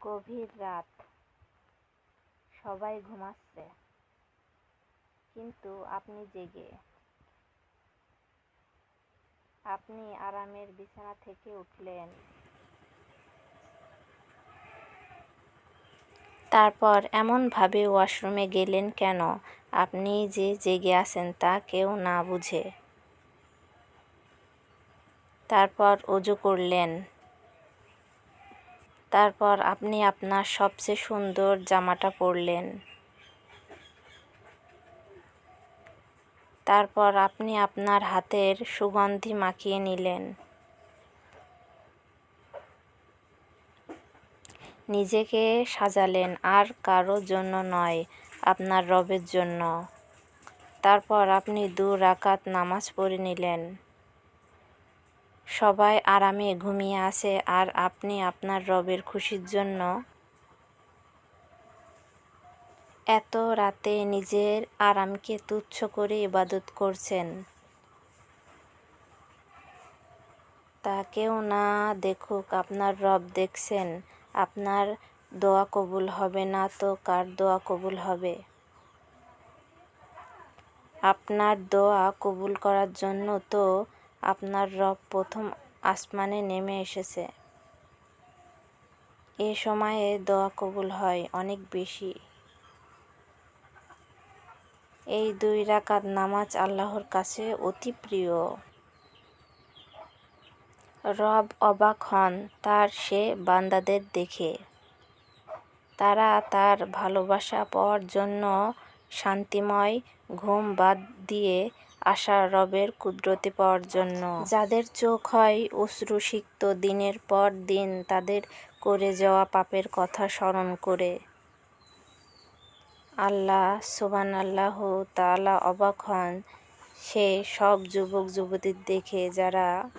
গভীর রাত। সবাই ঘুমাচ্ছে। কিন্তু আপনি জেগে। আপনি আরামের বিছানা থেকে উঠলেন। তারপর এমনভাবে ওয়াশরুমে গেলেন কেন? আপনি যে জেগে আছেন তা কেউ না বুঝে। তারপর অজু করলেন। তারপর আপনি আপনার সবচেয়ে সুন্দর জামাটা পরলেন। তারপর আপনি আপনার হাতের সুগন্ধি মাখিয়ে নিলেন। নিজেকে সাজালেন, আর কারও জন্য নয়, আপনার রবের জন্য। তারপর আপনি দু রাকাত নামাজ পড়ে নিলেন। সবাই আরামে ঘুমিয়ে আছে আর আপনি আপনার রবের খুশির জন্য এত রাতে নিজের আরামকে তুচ্ছ করে ইবাদত করছেন। তা কেউ না দেখুক, আপনার রব দেখছেন, আপনার দোয়া কবুল হবে না তো কার দোয়া কবুল হবে? আপনার দোয়া কবুল করার জন্য তো আপনার রব প্রথম আসমানে নেমে এসেছে। এ সময়ে দোয়া কবুল হয় অনেক বেশি। এই দুই রাকাত নামাজ আল্লাহর কাছে অতি প্রিয়। রব অবাক হন তার সে বান্দাদের দেখে। তারা তার ভালোবাসা পাওয়ার জন্য শান্তিময় ঘুম বাদ দিয়ে আসা রবের কুদরতি পাওয়ার জন্য। যাদের চোখ হয় অশ্রুসিক্ত দিনের পর দিন, তাদের করে যাওয়া পাপের কথা স্মরণ করে। আল্লাহ সোবান আল্লাহ তালা অবাক হন। সে সব যুবক যুবতীর দেখে যারা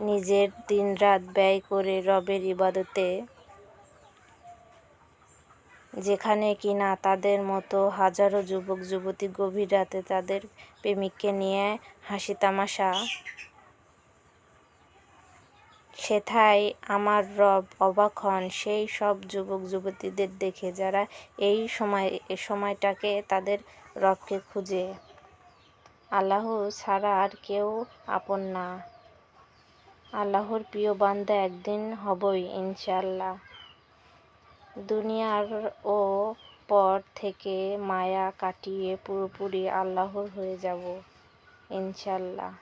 নিজের দিন রাত ব্যয় করে রবের ইবাদতে যেখানে কিনা তাদের মতো হাজারো যুবক, যুবতী গভীর রাতে তাদের প্রেমিককে নিয়ে হাসি তামাশা সেথায় আমার রব অবাক হন। সেই সব যুবক, যুবতীদের দেখে যারা এই সময় সময়টাকে তাদের রবকে খুঁজে। আল্লাহ ছাড়া আর কেউ আপন না। আল্লাহর প্রিয় বান্দা একদিন হবই ইনশাল্লাহ দুনিয়ার ও পর থেকে মায়া কাটিয়ে পুরোপুরি আল্লাহর হয়ে যাব ইনশাল্লাহ।